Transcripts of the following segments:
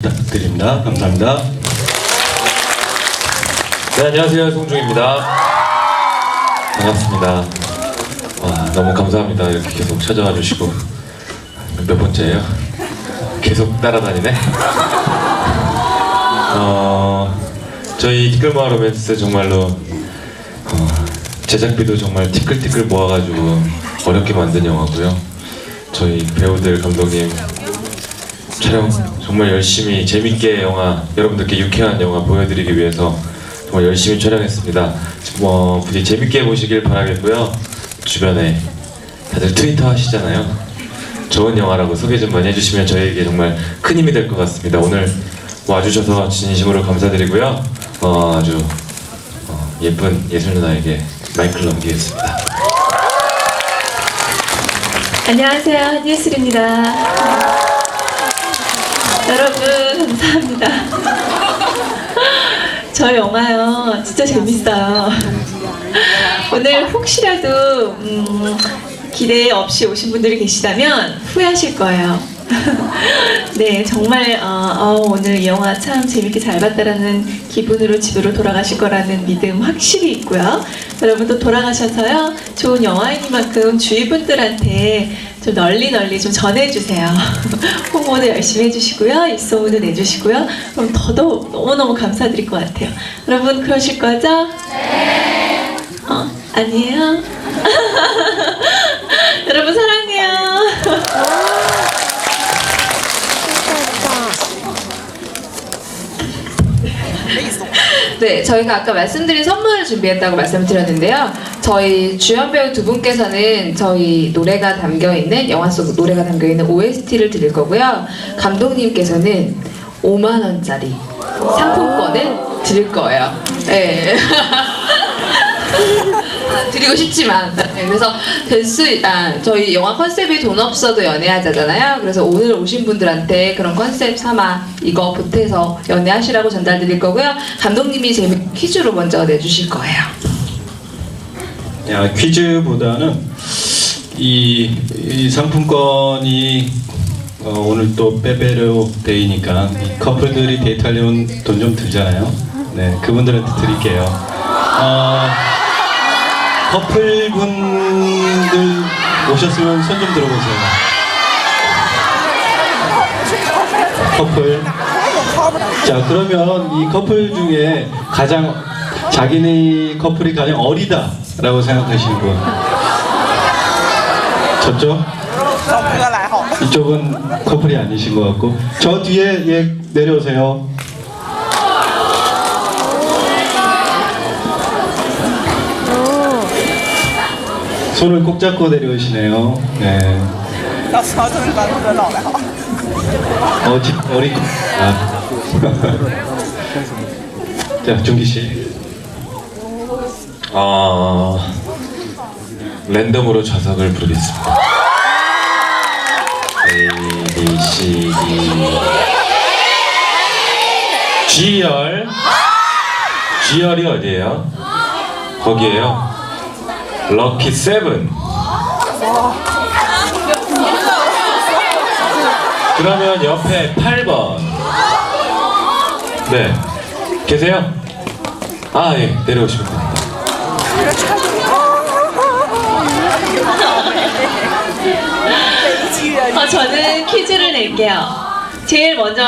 부탁드립니다. 감사합니다. 네, 안녕하세요. 송중입니다. 반갑습니다. 와, 너무 감사합니다. 이렇게 계속 찾아와 주시고. 몇 번째예요? 계속 따라다니네? 어, 저희 티끌모아 로맨스 정말로 어, 제작비도 정말 티끌티끌 모아가지고 어렵게 만든 영화고요. 저희 배우들, 감독님 촬영 정말 열심히 재밌게 영화 여러분들께 유쾌한 영화 보여드리기 위해서 정말 열심히 촬영했습니다. 뭐 부디 재밌게 보시길 바라겠고요. 주변에 다들 트위터 하시잖아요. 좋은 영화라고 소개 좀 많이 해주시면 저희에게 정말 큰 힘이 될 것 같습니다. 오늘 와주셔서 진심으로 감사드리고요. 어, 아주 어, 예쁜 예술 누나에게 마이크를 넘기겠습니다. 안녕하세요. 한예슬입니다. 여러분, 감사합니다. 저 진짜 재밌어요. 오늘 혹시라도 음, 기대 없이 오신 분들이 계시다면 후회하실 거예요. 네, 정말 어, 어, 오늘 이 영화 참 재밌게 잘 봤다라는 기분으로 집으로 돌아가실 거라는 믿음 확실히 있고요. 여러분도 돌아가셔서요, 좋은 영화이니만큼 주위 분들한테 좀 널리 널리 좀 전해주세요. 홍보도 열심히 해주시고요, 입소문도 내주시고요. 그럼 더더욱 너무너무 감사드릴 것 같아요. 여러분 그러실 거죠? 네. 어, 아니에요? 여러분 사랑 네, 저희가 아까 말씀드린 선물을 준비했다고 말씀드렸는데요. 저희 주연 배우 두 분께서는 저희 노래가 담겨 있는 영화 속 노래가 담겨 있는 OST를 드릴 거고요. 감독님께서는 5만 원짜리 상품권을 드릴 거예요. 네. 아, 드리고 싶지만 네, 그래서 될수 아, 저희 영화 컨셉이 돈 없어도 연애하자잖아요. 그래서 오늘 오신 분들한테 그런 컨셉 삼아 이거 보태서 연애하시라고 전달드릴 거고요. 감독님이 재미 퀴즈로 먼저 내주실 거예요. 야, 퀴즈보다는 이, 이 상품권이 어, 오늘 또 빼빼로 데이니까 이 커플들이 데이트하려면 돈 좀 들잖아요. 네, 그분들한테 드릴게요. 어, 커플분들 오셨으면 손 좀 들어보세요. 커플. 자, 그러면 이 커플 중에 가장 자기네 커플이 가장 어리다라고 생각하시는 분. 저쪽? 이쪽은 커플이 아니신 것 같고 저 뒤에 예 내려오세요. 손을 꼭 잡고 내려오시네요. 네. 到时候真的把那个老来好。 어지 어리 아. 자 종기 씨. 어, 랜덤으로 좌석을 부르겠습니다. A, B, C, D. G열. G열이 어디예요? 거기에요. 럭키 세븐. 그러면 옆에 8번. 네. 계세요? 아, 예. 내려오시면 됩니다. 어, 저는 퀴즈를 낼게요. 제일 먼저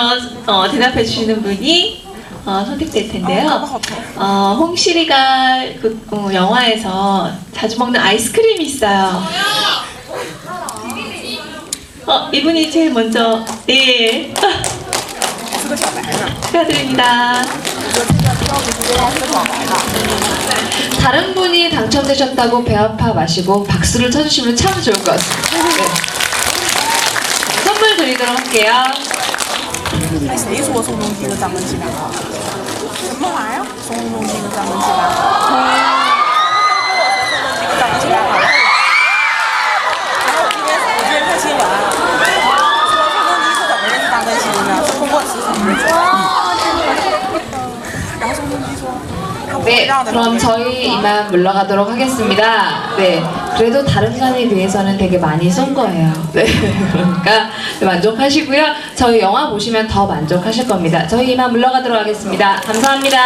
어, 대답해 주시는 분이 어, 선택될 텐데요. 어, 홍실이가 그 어, 영화에서 자주 먹는 아이스크림이 있어요. 어, 이분이 제일 먼저 네. 축하드립니다. 다른 분이 당첨되셨다고 배 아파 마시고 박수를 쳐주시면 참 좋을 것 같습니다. 네. 선물 드리도록 할게요. 哎，谁说宋仲基的张文基来了？什么玩意儿？宋仲基的张文基来了？张 네, 그럼 저희 이만 물러가도록 하겠습니다. 네, 그래도 다른 간에 비해서는 되게 많이 쏜 거예요. 네, 그러니까 만족하시고요. 저희 영화 보시면 더 만족하실 겁니다. 저희 이만 물러가도록 하겠습니다. 감사합니다.